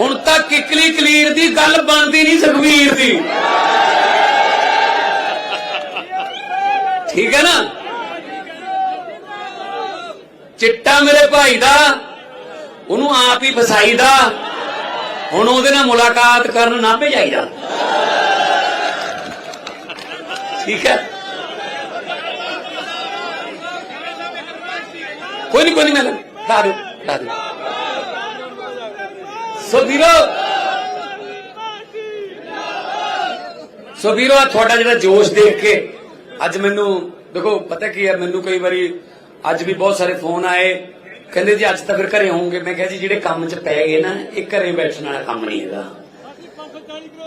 ਹੁਣ ਤਾਂ ਕਿਕਲੀ ਕਲੀਰ ਦੀ ਗੱਲ ਬਣਦੀ ਨਹੀਂ ਸੁਖਵੀਰ ਦੀ। ਠੀਕ ਹੈ ਨਾ? ਚਿੱਟਾ ਮੇਰੇ ਭਾਈ ਦਾ, ਉਹਨੂੰ ਆਪ ਹੀ ਫਸਾਈਦਾ ਹੁਣ ਉਹਦੇ ਨਾਲ ਮੁਲਾਕਾਤ ਕਰਨ ਨਾ ਭੇਜਾਈਦਾ ਠੀਕ ਹੈ? ਕੋਈ ਨਹੀਂ ਕੋਈ ਨਹੀਂ, ਮੈਂ ਲਾ ਦਿਓ ਲਾ ਦਿਓ। ਸੋ ਵੀਰੋ ਸੋ ਵੀਰੋ ਤੁਹਾਡਾ ਜਿਹੜਾ ਜੋਸ਼ ਦੇਖ ਕੇ ਅੱਜ ਮੈਨੂੰ, ਦੇਖੋ, ਪਤਾ ਕੀ ਹੈ, ਮੈਨੂੰ ਕਈ ਵਾਰੀ ਅੱਜ ਵੀ ਬਹੁਤ ਸਾਰੇ ਫੋਨ ਆਏ। ਕਹਿੰਦੇ ਜੀ, ਅੱਜ ਤਾਂ ਫਿਰ ਘਰੇ ਹੋਵੋਗੇ। ਮੈਂ ਕਿਹਾ ਜੀ, ਜਿਹੜੇ ਕੰਮ 'ਚ ਪੈ ਗਏ ਨਾ, ਇਹ ਘਰੇ ਬੈਠਣ ਵਾਲਾ ਕੰਮ ਨਹੀਂ ਹੈਗਾ।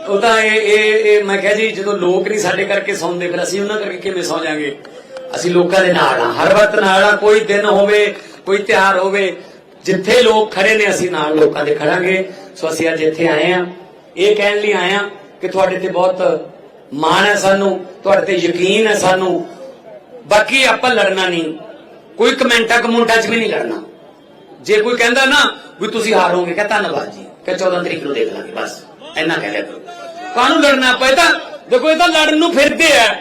ਉਹ ਤਾਂ ਇਹ ਇਹ ਇਹ, ਮੈਂ ਕਿਹਾ ਜੀ, ਜਦੋਂ ਲੋਕ ਨਹੀਂ ਸਾਡੇ ਕਰਕੇ ਸੌਂਦੇ, ਫਿਰ ਅਸੀਂ ਉਹਨਾਂ ਕਰਕੇ ਕਿਵੇਂ ਸੌਂ ਜਾਾਂਗੇ? ਅਸੀਂ ਲੋਕਾਂ ਦੇ ਨਾਲ ਆ ਹਰ ਵਕਤ ਨਾਲ ਆ ਕੋਈ ਦਿਨ ਹੋਵੇ, ਕੋਈ ਤਿਉਹਾਰ ਹੋਵੇ ਜਿੱਥੇ ਲੋਕ ਖੜੇ ਨੇ, ਅਸੀਂ ਨਾਲ ਲੋਕਾਂ ਦੇ ਖੜਾਂਗੇ। ਸੋ ਅਸੀਂ ਅੱਜ ਇੱਥੇ ਆਏ ਆ। ਇਹ ਕਹਿਣ ਲਈ ਆਏ ਆ ਕਿ ਤੁਹਾਡੇ ਤੇ ਬਹੁਤ ਮਾਣ ਹੈ ਸਾਨੂੰ, ਤੁਹਾਡੇ ਤੇ ਯਕੀਨ ਹੈ ਸਾਨੂੰ। ਬਾਕੀ ਆਪਾਂ ਲੜਨਾ ਨਹੀਂ। ਕੋਈ ਕਮੈਂਟਾਂ ਕਮੁੰਟਾਂ 'ਚ ਵੀ ਨਹੀਂ ਲੜਨਾ। ਜੇ ਕੋਈ ਕਹਿੰਦਾ ਨਾ ਵੀ ਤੁਸੀਂ ਹਾਰੋਗੇ ਕਹ ਧੰਨਵਾਦ ਜੀ। ਕਿ 14 ਤਰੀਕ ਨੂੰ ਦੇਖ ਲਾਂਗੇ, ਬਸ। ਇੰਨਾ ਕਹਿ ਲਿਆ ਕਰੋ। ਕਾਹਨੂੰ ਲੜਨਾ ਪਏ ਤਾਂ ਦੇਖੋ, ਇਹ ਤਾਂ ਲੜਨ ਨੂੰ ਫਿਰਦੇ ਆ।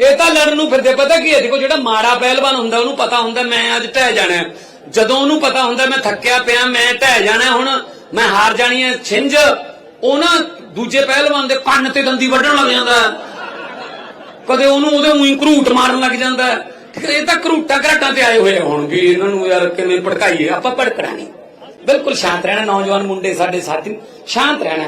ਇਹ ਤਾਂ ਲੜਨ ਨੂੰ ਫਿਰਦੇ ਪਤਾ ਕੀ ਹੈ? ਦੇਖੋ, ਜਿਹੜਾ ਮਾੜਾ ਪਹਿਲਵਾਨ ਹੁੰਦਾ, ਉਹਨੂੰ ਪਤਾ ਹੁੰਦਾ, ਮੈਂ ਅੱਜ ਢਹਿ ਜਾਣਾ। ਜਦੋਂ ਉਹਨੂੰ ਪਤਾ ਹੁੰਦਾ ਮੈਂ ਥੱਕਿਆ ਪਿਆ, ਮੈਂ ਢਹਿ ਜਾਣਾ ਹੁਣ, ਮੈਂ ਹਾਰ ਜਾਣੀ ਹੈ ਛਿੰਝ, ਉਹ ਨਾ ਦੂਜੇ ਪਹਿਲਵਾਨ ਦੇ ਕੰਨ ਤੇ ਦੰਦੀ ਵੱਢਣ ਲੱਗ ਜਾਂਦਾ। ਕਦੇ ਉਹਨੂੰ ਉਹਦੇ ਉਹੀ ਘਰੂਟ ਮਾਰਨ ਲੱਗ ਜਾਂਦਾ। ਇਹ ਤਾਂ ਘਰੂਟਾਂ ਘਰਾਟਾਂ ਤੇ ਆਏ ਹੋਏ ਆ ਹੁਣ ਵੀ, ਇਹਨਾਂ ਨੂੰ ਯਾਰ ਕਿਵੇਂ ਭੜਕਾਈਏ, ਆਪਾਂ ਭੜਕਣਾ ਨਹੀਂ ਬਿਲਕੁਲ ਸ਼ਾਂਤ ਰਹਿਣਾ, ਨੌਜਵਾਨ ਮੁੰਡੇ ਸਾਡੇ ਸਾਥੀ ਸ਼ਾਂਤ ਰਹਿਣਾ।